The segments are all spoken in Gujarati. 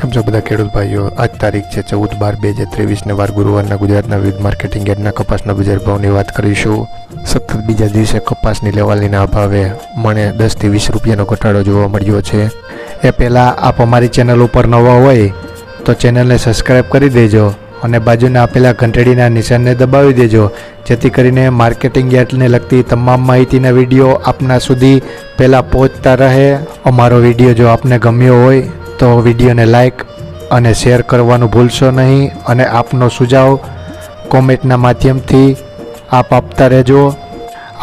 કેમ છો બધા ખેડૂત ભાઈઓ, આજ તારીખ છે ચૌદ બાર બે હજાર ત્રેવીસને વાર ગુરુવારના ગુજરાતના વિવિધ માર્કેટિંગ યાર્ડના કપાસના બજાર ભાવની વાત કરીશું. સતત બીજા દિવસે કપાસની લેવાલીના અભાવે મને દસથી વીસ રૂપિયાનો ઘટાડો જોવા મળ્યો છે. એ પહેલાં આપ અમારી ચેનલ ઉપર નવા હોય તો ચેનલને સબસ્ક્રાઈબ કરી દેજો અને બાજુના આપેલા ઘંટડીના નિશાનને દબાવી દેજો, જેથી કરીને માર્કેટિંગ યાર્ડને લગતી તમામ માહિતીના વીડિયો આપના સુધી પહેલાં પહોંચતા રહે. અમારો વીડિયો જો આપને ગમ્યો હોય તો વિડીયોને લાઇક અને શેર કરવાનું ભૂલશો નહીં અને આપનો સુઝાવ કોમેન્ટના માધ્યમથી આપ આપતા રહેજો.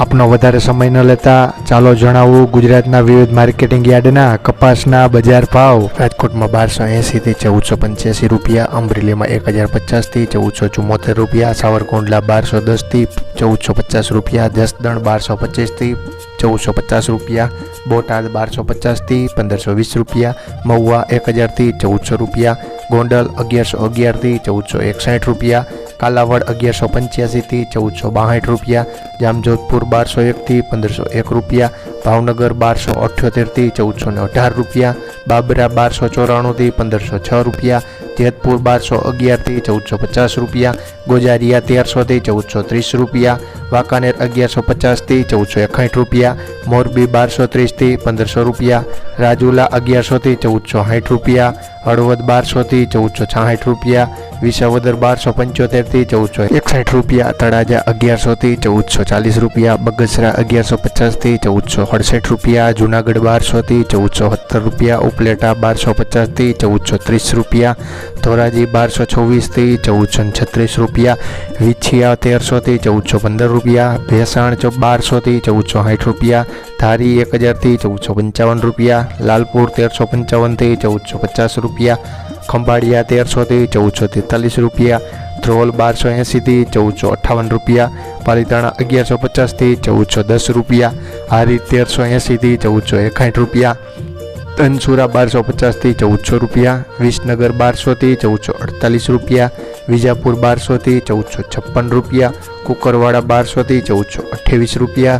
આપનો વધારે સમય ન લેતા ચાલો જણાવું ગુજરાતના વિવિધ માર્કેટિંગ યાર્ડના કપાસના બજાર ભાવ. રાજકોટમાં બારસો એંસીથી ચૌદસો પંચ્યાસી રૂપિયા, અમરેલીમાં એક હજાર પચાસથી ચૌદસો ચુમ્મોતેર રૂપિયા, સાવરકુંડલા બારસો દસથી ચૌદસો પચાસ રૂપિયા, જસદણ બારસો પચીસથી ચૌદસો પચાસ રૂપિયા, બોટાદ બારસો પચાસથી પંદરસો વીસ રૂપિયા, મહુવા એક હજારથી ચૌદસો રૂપિયા, ગોંડલ અગિયારસો અગિયારથી ચૌદસો એકસાઠ રૂપિયા, કાલાવડ અગિયારસો પંચ્યાસીથી ચૌદસો બાસઠ રૂપિયા, જામજોધપુર બારસો એકથી પંદરસો એક રૂપિયા, ભાવનગર બારસો અઠ્યોતેરથી ચૌદસો ને અઢાર રૂપિયા બાબરા બારસો ચોરાણુંથી પંદરસો છ રૂપિયા, જેતપુર બારસો અગિયારથી ચૌદસો પચાસ રૂપિયા, ગોજારિયા તેરસોથી ચૌદસો ત્રીસ રૂપિયા, વાંકાનેર અગિયારસો પચાસથી ચૌદસો એકાઠ રૂપિયા, મોરબી બારસો ત્રીસથી પંદરસો રૂપિયા, રાજુલા અગિયારસોથી ચૌદસો સાઠ રૂપિયા, હળવદ બારસોથી ચૌદસો છાસઠ રૂપિયા વિસાવદર બારસો પંચોતેરથી ચૌદસો એકસાઠ રૂપિયા, તળાજા અગિયારસોથી ચૌદસો ચાલીસ રૂપિયા, બગસરા અગિયારસો પચાસથી ચૌદસો અડસઠ રૂપિયા, જુનાગઢ બારસોથી ચૌદસો સત્તર રૂપિયા, ઉપલેટા બારસો પચાસથી ચૌદસો ત્રીસ રૂપિયા, ધોરાજી બારસો છવ્વીસથી ચૌદસો છત્રીસ રૂપિયા, વિછિયા તેરસોથી ચૌદસો પંદર રૂપિયા, ભેસાણ બારસોથી ચૌદસો સાઠ રૂપિયા, ધારી એક હજારથી ચૌદસો પંચાવન રૂપિયા, લાલપુર તેરસો પંચાવનથી ચૌદસો પચાસ રૂપિયા ખંભાળિયા તેરસોથી ચૌદસો તેતાલીસ રૂપિયા ધ્રોલ બારસો એંસીથી ચૌદસો અઠ્ઠાવન રૂપિયા પાલિતાણા અગિયારસો પચાસથી ચૌદસો દસ રૂપિયા હારી તેરસો એંસીથી ચૌદસો એકાઠ રૂપિયા તનસુરા બારસો પચાસથી ચૌદસો રૂપિયા વિસનગર બારસોથી ચૌદસો અડતાલીસ રૂપિયા વિજાપુર બારસોથી ચૌદસો છપ્પન રૂપિયા કુકરવાડા બારસોથી ચૌદસો અઠ્યાવીસ રૂપિયા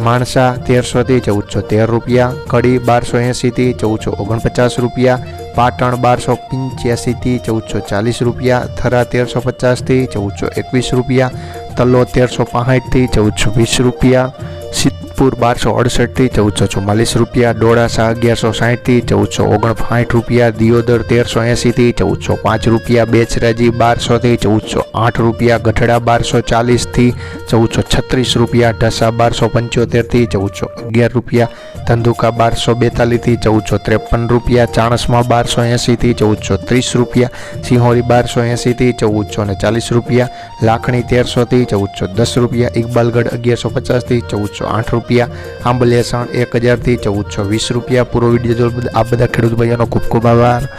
માણસા તેરસોથી ચૌદસો તેર રૂપિયા કડી બારસો એંસીથી ચૌદસો ઓગણપચાસ રૂપિયા પાટણ બારસો પંચ્યાસીથી ચૌદસો ચાલીસ રૂપિયા, થરા તેરસો પચાસથી ચૌદસો એકવીસ રૂપિયા, તલ્લો તેરસો પાંસઠથી ચૌદસો વીસ રૂપિયા, સિદ્ધપુર બારસો અડસઠથી ચૌદસો ચુમ્માલીસ રૂપિયા, ડોળાસા અગિયારસો સાઠથી ચૌદસો ઓગણસાઠ રૂપિયા, દિયોદર તેરસો એંસીથી ચૌદસો પાંચ રૂપિયા, બેચરાજી બારસોથી ચૌદસો આઠ રૂપિયા, ગઢડા બારસો ચાલીસથી ચૌદસો છત્રીસ રૂપિયા, ઢસા બારસો પંચોતેરથી ચૌદસો અગિયાર રૂપિયા ધંધુકા બારસો બેતાલીસથી ચૌદસો ત્રેપન રૂપિયા, ચાણસમાં બારસો એંસીથી ચૌદસો ત્રીસ રૂપિયા, સિંહોરી બારસો એંસીથી ચૌદસો ને ચાલીસ રૂપિયા, લાખણી તેરસોથી ચૌદસો દસ રૂપિયા, ઇકબાલગઢ અગિયારસો પચાસથી ચૌદસો આઠ રૂપિયા આંબલેસણ એક હજારથી ચૌદસો વીસ રૂપિયા. પૂરો વીડિયો આ બધા ખેડૂત ભાઈઓનો ખૂબ ખૂબ આભાર.